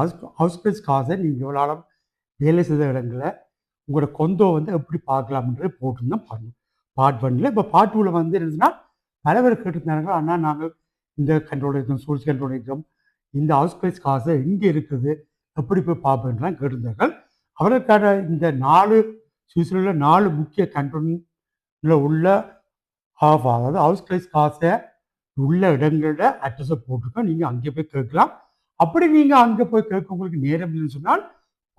House house காசை நீங்கள் இவ்வளோ ஆழம் வேலை செய்த இடங்களில் உங்களோட கொந்தோ வந்து எப்படி பார்க்கலாம்ன்றது போட்டுருந்தோம் பாருங்க பார்ட் ஒன்ல இப்போ பார்ட் டூவில் வந்து இருந்துச்சுன்னா பல பேர் கேட்டிருந்தாங்க. ஆனால் நாங்கள் இந்த கண்ட்ரோல் இருக்கோம் சோர்ஸ் கண்ட்ரோல் இருக்கோம் இந்த ஹவுஸ்பிஸ் காசு எங்கே இருக்குது? எப்படி போய் பார்ப்பேன்லாம் கேட்டிருந்தார்கள். அவருக்கான இந்த நாலு சுவிட்சர்லாண்டில் நாலு முக்கிய கண்ட்ரோலில் உள்ள ஆஃப் அதாவது ஹவுஸ் பிரைஸ் காசை உள்ள இடங்களோட அட்ரஸை போட்டிருக்கோம். நீங்கள் அங்கே போய் கேட்கலாம். அப்படி நீங்கள் அங்கே போய் கேட்க உங்களுக்கு நேரம் இல்லைன்னு சொன்னால்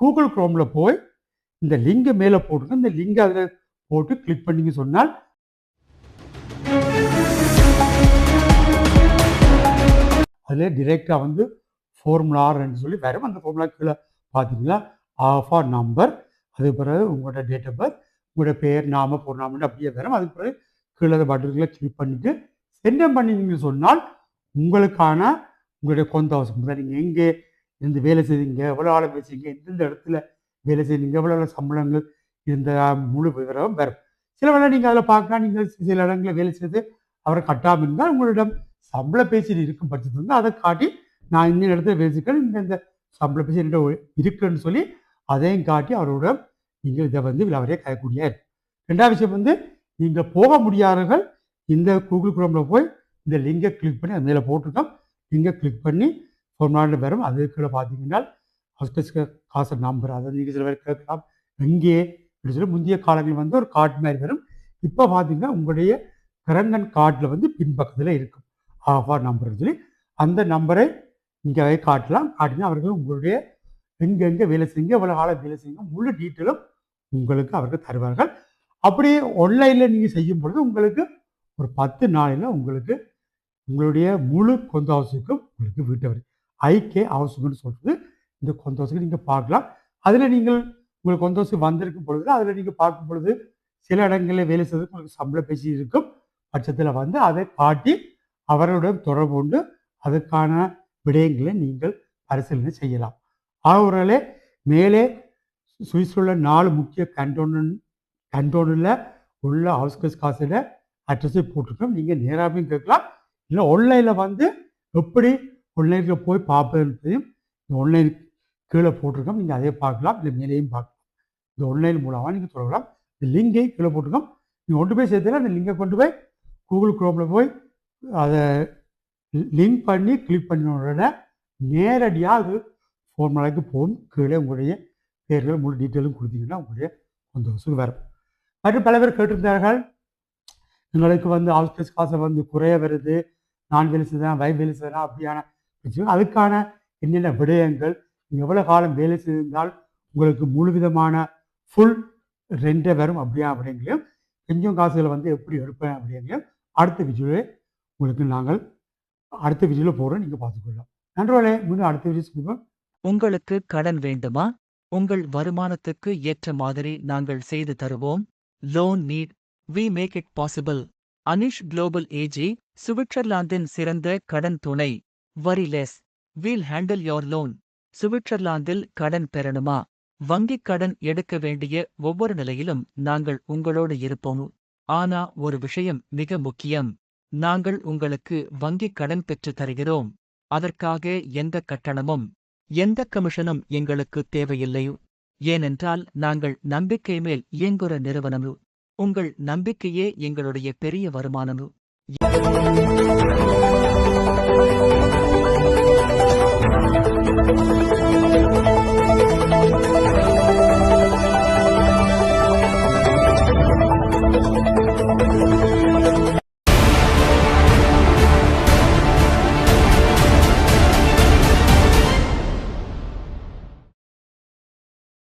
கூகுள் குரோமில் போய் இந்த லிங்கை மேலே போட்டுங்க இந்த லிங்கை அதில் போட்டு கிளிக் பண்ணிங்க சொன்னால் அதில் டிரெக்டாக வந்து ஃபார்முலான்னு சொல்லி வரும் அந்த ஃபார்முலா கீழே பார்த்தீங்களா? ஆஃபா நம்பர் அதுக்கு பிறகு உங்களோட டேட் ஆஃப் பர்த் உங்களோட பேர் நாம பொருளாமன்னு அப்படியே வரும் அதுக்கு பிறகு கீழே பட்டன்களை கிளிக் பண்ணிவிட்டு சென்டம் பண்ணிங்கன்னு சொன்னால் உங்களுக்கான உங்களுடைய கொந்த அவசியம் நீங்கள் எங்கே இருந்து வேலை செய்தீங்க எவ்வளோ ஆளை பேசுறீங்க எந்தெந்த இடத்துல வேலை செய்தீங்க எவ்வளோ சம்பளங்கள் இந்த முழு விவரம் வரும். சில வேலை நீங்கள் அதில் பார்க்கலாம் நீங்கள் சில இடங்களில் வேலை செய்து அவரை கட்டாமல் இருந்தால் உங்களிடம் சம்பள பேசி இருக்கும் பட்சத்தில் வந்து அதை காட்டி நான் இந்த இடத்துல பேசிக்கிறேன் இந்த இந்த சம்பள பேசி என்கிட்ட இருக்குன்னு சொல்லி அதையும் காட்டி அவரோட நீங்கள் இதை வந்து அவரே கையக்கூடிய. ரெண்டாவது விஷயம் வந்து நீங்கள் போக முடியாதவர்கள் இந்த கூகுள் குரோமில் போய் இந்த லிங்கை கிளிக் பண்ணி அது மேலே போட்டிருக்கோம். இங்கே கிளிக் பண்ணி ஃபோர்மாலிட்டி வரும். அதுக்குள்ளே பார்த்தீங்கன்னா ஹாஸ்பிட்டல்ஸ் காசு நம்பர் அதை நீங்கள் சில பேர் கேட்கலாம் எங்கே? அப்படின்னு சொல்லி முந்தைய காலங்களில் வந்து ஒரு கார்டு மாதிரி வரும். இப்போ பார்த்தீங்கன்னா உங்களுடைய கிரங்கன் கார்டில் வந்து பின்பக்கத்தில் இருக்கும். ஆஃபார் நம்பர்னு சொல்லி. அந்த நம்பரை இங்கே காட்டலாம். காட்டினா அவர்கள் உங்களுடைய எங்கெங்கே வேலை செய்யுங்க எவ்வளோ காலம் வேலை செய்யுங்க முழு டீட்டெயிலும் உங்களுக்கு அவர்கள் தருவார்கள். அப்படியே ஆன்லைனில் நீங்கள் செய்யும் பொழுது உங்களுக்கு ஒரு பத்து நாளில் உங்களுக்கு உங்களுடைய முழு கொந்த ஹவுஸுக்கும் உங்களுக்கு வீட்டவர் வரும் ஐகே ஹவுஸுக்குன்னு சொல்கிறது இந்த கொந்த ஹவுஸுக்கு நீங்கள் பார்க்கலாம். அதில் நீங்கள் உங்களுக்கு கொந்த ஹவுஸுக்கு வந்திருக்கும் பொழுது அதில் நீங்கள் பார்க்கும் பொழுது சில இடங்களில் வேலை செய்வதற்கு உங்களுக்கு சம்பள பேசி இருக்கும் பட்சத்தில் வந்து அதை காட்டி அவர்களுடன் தொடர்பு கொண்டு அதுக்கான விடயங்களை நீங்கள் பரிசீலனை செய்யலாம். அவர்களே மேலே சுவிஸில் நாலு முக்கிய கண்டோன் கண்டோனில் உள்ள ஹவுஸ் கஸ் காசில் அட்ரஸை போட்டிருக்கோம். நீங்கள் நேராகவும் கேட்கலாம். இல்லை ஆன்லைனில் வந்து எப்படி ஆன்லைனுக்கு போய் பார்ப்பதுன்றதையும் இந்த ஆன்லைன் கீழே போட்டிருக்கோம். நீங்கள் அதே பார்க்கலாம் இல்லை மேலேயும் பார்க்கலாம். இந்த ஆன்லைன் மூலமாக நீங்கள் தொடரலாம். இந்த லிங்கை கீழே போட்டிருக்கோம். நீங்கள் கொண்டு போய் சேர்த்துல அந்த லிங்கை கொண்டு போய் கூகுள் குரோமில் போய் அதை லிங்க் பண்ணி கிளிக் பண்ண உடனே நேரடியாக அது ஃபார்முலாவுக்கு போகும். கீழே உங்களுடைய பேர்கள் முழு டீட்டெயிலும் கொடுத்தீங்கன்னா உங்களுடைய கொஞ்ச வரும். மற்றும் பல பேர் கேட்டிருந்தார்கள் எங்களுக்கு வந்து ஹவுஸ் காசை வந்து குறைய வருது நான் வேலை செய்தான் வை வேலை செய்தான் அப்படியான அதுக்கான என்னென்ன விடயங்கள் நீங்கள் எவ்வளோ காலம் வேலை செய்திருந்தால் உங்களுக்கு முழு விதமான ஃபுல் ரெண்டே வரும் அப்படியா அப்படிங்களையும் கொஞ்சம் காசுகளை வந்து எப்படி எடுப்பேன் அப்படிங்களையும் அடுத்த வீடியோவில் உங்களுக்கு நாங்கள் அடுத்த வீடியோவில் போகிறோம் நீங்கள் பார்த்துக்கொள்ளலாம். நன்றி மீண்டும் அடுத்த விஜய் சொல்லுவோம் உங்களுக்கு கடன் வேண்டுமா? உங்கள் வருமானத்துக்கு ஏற்ற மாதிரி நாங்கள் செய்து தருவோம். Loan need we make it possible Anish global AG சுவிட்சர்லாந்தின் சிறந்த கடன் துணை. Worry less. We'll handle your loan சுவிட்சர்லாந்தில் கடன் பெறணுமா? வங்கிக் கடன் எடுக்க வேண்டிய ஒவ்வொரு நிலையிலும் நாங்கள் உங்களோடு இருப்போம். ஆனா ஒரு விஷயம் மிக முக்கியம். நாங்கள் உங்களுக்கு வங்கிக் கடன் பெற்றுத் தருகிறோம். அதற்காக எந்த கட்டணமும் எந்த கமிஷனும் எங்களுக்கு தேவையில்லை. ஏனென்றால் நாங்கள் நம்பிக்கை மேல் இயங்குற நிறுவனம். உங்கள் நம்பிக்கையே எங்களுடைய பெரிய வருமானம்.